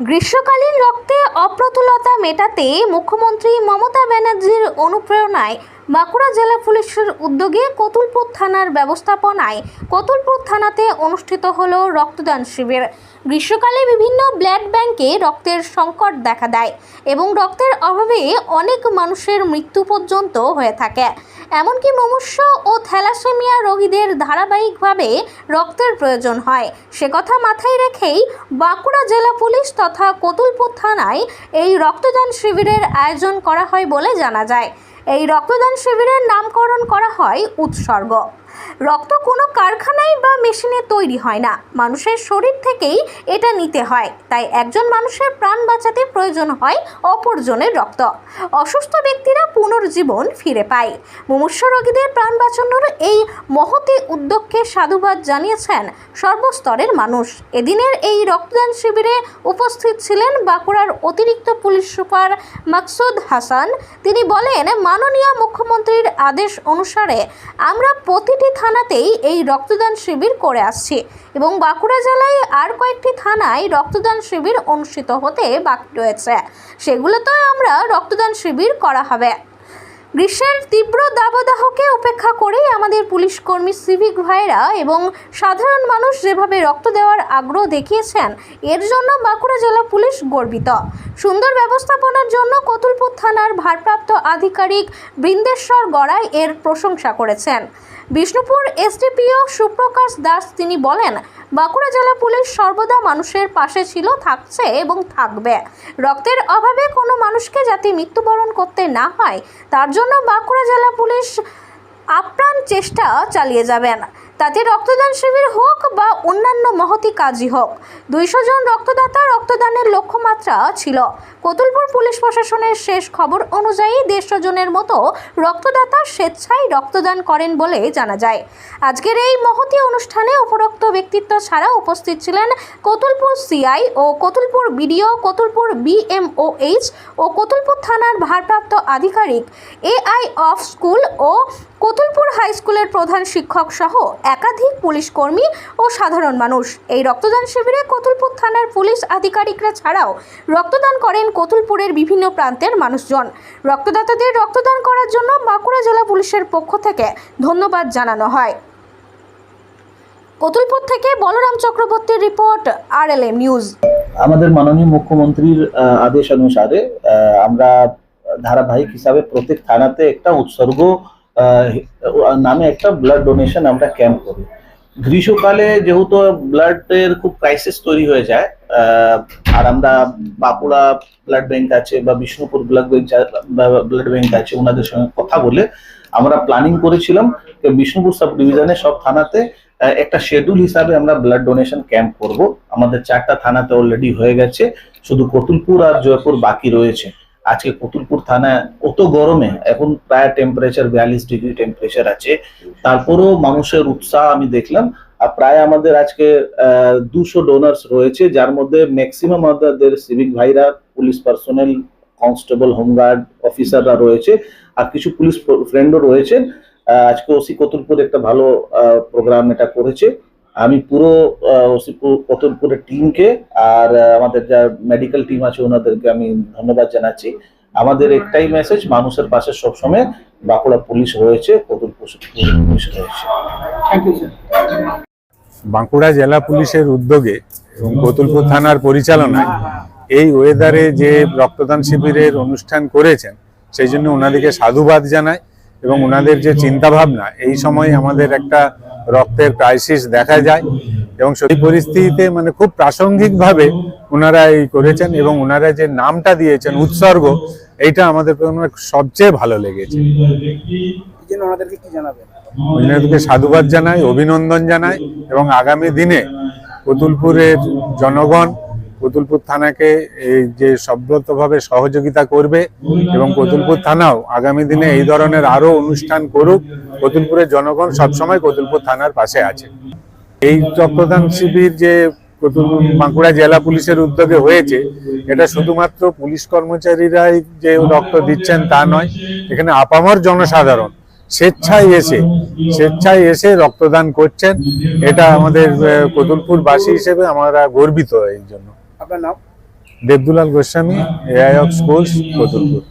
গ্রীষ্মকালীন রক্তে অপ্রতুলতা মেটাতে মুখ্যমন্ত্রী মমতা ব্যানার্জির অনুপ্রেরণায় বাঁকুড়া জেলা পুলিশের উদ্যোগে কতুলপুর থানার ব্যবস্থাপনায় কতুলপুর থানাতে অনুষ্ঠিত হল রক্তদান শিবির। গ্রীষ্মকালে বিভিন্ন ব্লাড ব্যাংকে রক্তের সংকট দেখা দেয় এবং রক্তের অভাবে অনেক মানুষের মৃত্যু পর্যন্ত হয়ে থাকে। এমনকি মুমূর্ষ ও থ্যালাসেমিয়া রোগীদের ধারাবাহিকভাবে রক্তের প্রয়োজন হয়। সে কথা মাথায় রেখেই বাঁকুড়া জেলা পুলিশ তথা কতুলপুর থানায় এই রক্তদান শিবিরের আয়োজন করা হয় বলে জানা যায়। এই রক্তদান শিবিরের নামকরণ করা হয় উৎসর্গ। রক্ত কোনো কারখানায় বা মেশিনে তৈরি হয় না। মানুষের শরীর থেকেই এটা নিতে হয়। তাই একজন মানুষের প্রাণ বাঁচাতে প্রয়োজন হয় অপরজনের রক্ত। অসুস্থ ব্যক্তিরা পুনর্জীবন ফিরে পায়। মুমূর্ষ রোগীদের প্রাণ বাঁচানোর এই মহতি উদ্যোগকে সাধুবাদ জানিয়েছেন সর্বস্তরের মানুষ। এদিনের এই রক্তদান শিবিরে উপস্থিত ছিলেন বাঁকুড়ার অতিরিক্ত পুলিশ সুপার মাকসুদ হাসান। তিনি বলেন মাননীয় মুখ্যমন্ত্রীর আদেশ অনুসারে আমরা প্রতিটি থানাতেই এই রক্তদান শিবির করে আসছি এবং বাঁকুড়া জেলায় আর কয়েকটি থানায় রক্তদান শিবির অনুষ্ঠিত হতে বাকি রয়েছে। সেগুলোতেও আমরা রক্তদান শিবির করা হবে। গ্রীষ্মের তীব্র দাবদাহকে উপেক্ষা করেই আমাদের পুলিশ কর্মী সিভিক ভাইরা এবং সাধারণ মানুষ যেভাবে রক্ত দেওয়ার আগ্রহ দেখিয়েছেন, এর জন্য বাঁকুড়া জেলা পুলিশ গর্বিত। সুন্দর ব্যবস্থাপনার জন্য কতুলপুর থানার ভারপ্রাপ্ত আধিকারিক বৃন্দেশ্বর গড়াই এর প্রশংসা করেছেন। বিষ্ণুপুর এসডিপিও সুপ্রকাশ দাস তিনি বলেন, বাঁকুড়া জেলা পুলিশ সর্বদা মানুষের পাশে ছিল, থাকছে এবং থাকবে। রক্তের অভাবে কোনো মানুষকে যাতে মৃত্যুবরণ করতে না হয়, তার জন্য বাঁকুড়া জেলা পুলিশ আপ্রাণ চেষ্টা চালিয়ে যাবেন। তাতে রক্তদান শিবির হোক বা অন্যান্য মহতি কাজই হোক, দুইশো জন রক্তদাতা রক্তদানের লক্ষ্যমাত্রা ছিল। কতুলপুর পুলিশ প্রশাসনের শেষ খবর অনুযায়ী দেড়শো জনের মতো রক্তদাতা স্বেচ্ছায় রক্তদান করেন বলে জানা যায়। আজকের এই মহতি অনুষ্ঠানে উপরোক্ত ব্যক্তিত্ব ছাড়া উপস্থিত ছিলেন কতুলপুর সিআই ও কতুলপুর বিডিও, কতুলপুর বিএমওএইচ ও কতুলপুর থানার ভারপ্রাপ্ত আধিকারিক এআই অফ স্কুল ও কতুলপুর হাই স্কুলের প্রধান শিক্ষক সহ একাধিক পুলিশ কর্মী ও সাধারণ মানুষ। এই রক্তদান শিবিরে কতুলপুর থানার পুলিশ আধিকারিকরা ছাড়াও রক্তদান করেন কতুলপুরের বিভিন্ন প্রান্তের মানুষজন। রক্তদাতাদের রক্তদান করার জন্য বাঁকুড়া জেলা পুলিশের পক্ষ থেকে ধন্যবাদ জানানো হয়। কতুলপুর থেকে বলরাম চক্রবর্তীর রিপোর্ট আর এল নিউজ। আমাদের মাননীয় মুখ্যমন্ত্রীর আদেশ অনুসারে আমরা ধারাবাহিক হিসাবে প্রত্যেক থানাতে একটা উৎসর্গ নামে একটা ব্লাড ডোনেশন আমরা ক্যাম্প করি। গ্রীষ্মকালে যেহেতু ব্লাডের খুব ক্রাইসিস তৈরি হয়ে যায় আর আমরা বাঁকুড়া ব্লাড ব্যাংক আছে বা Bishnupur blood bank blood bank আছে, ওনাদের সঙ্গে কথা বলে আমরা প্ল্যানিং করেছিলাম বিষ্ণুপুর সাব ডিভিশনের সব থানাতে একটা শেডিউল হিসাবে আমরা ব্লাড ডোনেশন ক্যাম্প করব। আমাদের চারটা থানাতে অলরেডি হয়ে গেছে। শুধু কতুলপুর আর জয়পুর বাকি রয়েছে। আজকে কতুলপুর থানা অত গরমে, এখন প্রায় টেম্পারেচার বিয়াল্লিশ ডিগ্রি টেম্পারেচার আছে। তারপরেও মানুষের উৎসাহ আমি দেখলাম, আর প্রায় আমাদের আজকে দুশো ডোনার্স রয়েছে, যার মধ্যে ম্যাক্সিমাম আমাদের সিভিক ভাইরা পুলিশ পার্সোনাল কনস্টেবল হোমগার্ড অফিসাররা রয়েছে, আর কিছু পুলিশ ফ্রেন্ডও রয়েছেন। আজকে ওসি কতুলপুর একটা ভালো প্রোগ্রাম এটা করেছে। আমি পুরো আহ, ওসি পু- কতুলপুরের টিমকে আর আমাদের যা মেডিকেল টিম আছে ওনাদেরকে আমি ধন্যবাদ জানাচ্ছি। আমাদের একটাই মেসেজ মানুষের পাশে সবসময় বাঁকুড়া পুলিশ রয়েছে কতুলপুর পুলিশ রয়েছে। বাঁকুড়া জেলা পুলিশের উদ্যোগে এবং কতুলপুর থানার পরিচালনায় এই ওয়েদারে যে রক্তদান শিবিরের অনুষ্ঠান করেছেন সেই জন্য ওনাদেরকে সাধুবাদ জানাই এবং ওনাদের যে চিন্তাভাবনা এই সময় আমাদের একটা রক্তের ক্রাইসিস দেখা যায় এবং সেই পরিস্থিতিতে মানে খুব প্রাসঙ্গিকভাবে ওনারা এই করেছেন এবং ওনারা যে নামটা দিয়েছেন উৎসর্গ এইটা আমাদের সবচেয়ে ভালো লেগেছে। এই ওনাদেরকে কি জানাবেন? ওনাদেরকে সাধুবাদ জানাই অভিনন্দন জানাই এবং আগামী দিনে কতুলপুরের জনগণ কতুলপুর থানাকে এই যে সব্রতভাবে সহযোগিতা করবে এবং কতুলপুর থানাও আগামী দিনে এই ধরনের আরও অনুষ্ঠান করুক কতুলপুরের জনগণ সবসময় কতুলপুর থানার পাশে আছে। এই রক্তদান শিবির যে বাঁকুড়া জেলা পুলিশের উদ্যোগে হয়েছে এটা শুধুমাত্র পুলিশ কর্মচারীরাই যে রক্ত দিচ্ছেন তা নয় এখানে আপামর জনসাধারণ স্বেচ্ছায় এসে স্বেচ্ছায় এসে রক্তদান করছেন। এটা আমাদের আহ, কতুলপুর বাসী হিসেবে আমরা গর্বিত এই জন্য। আপনার নাম? Debdulal Goswami AI of schools Kotulpur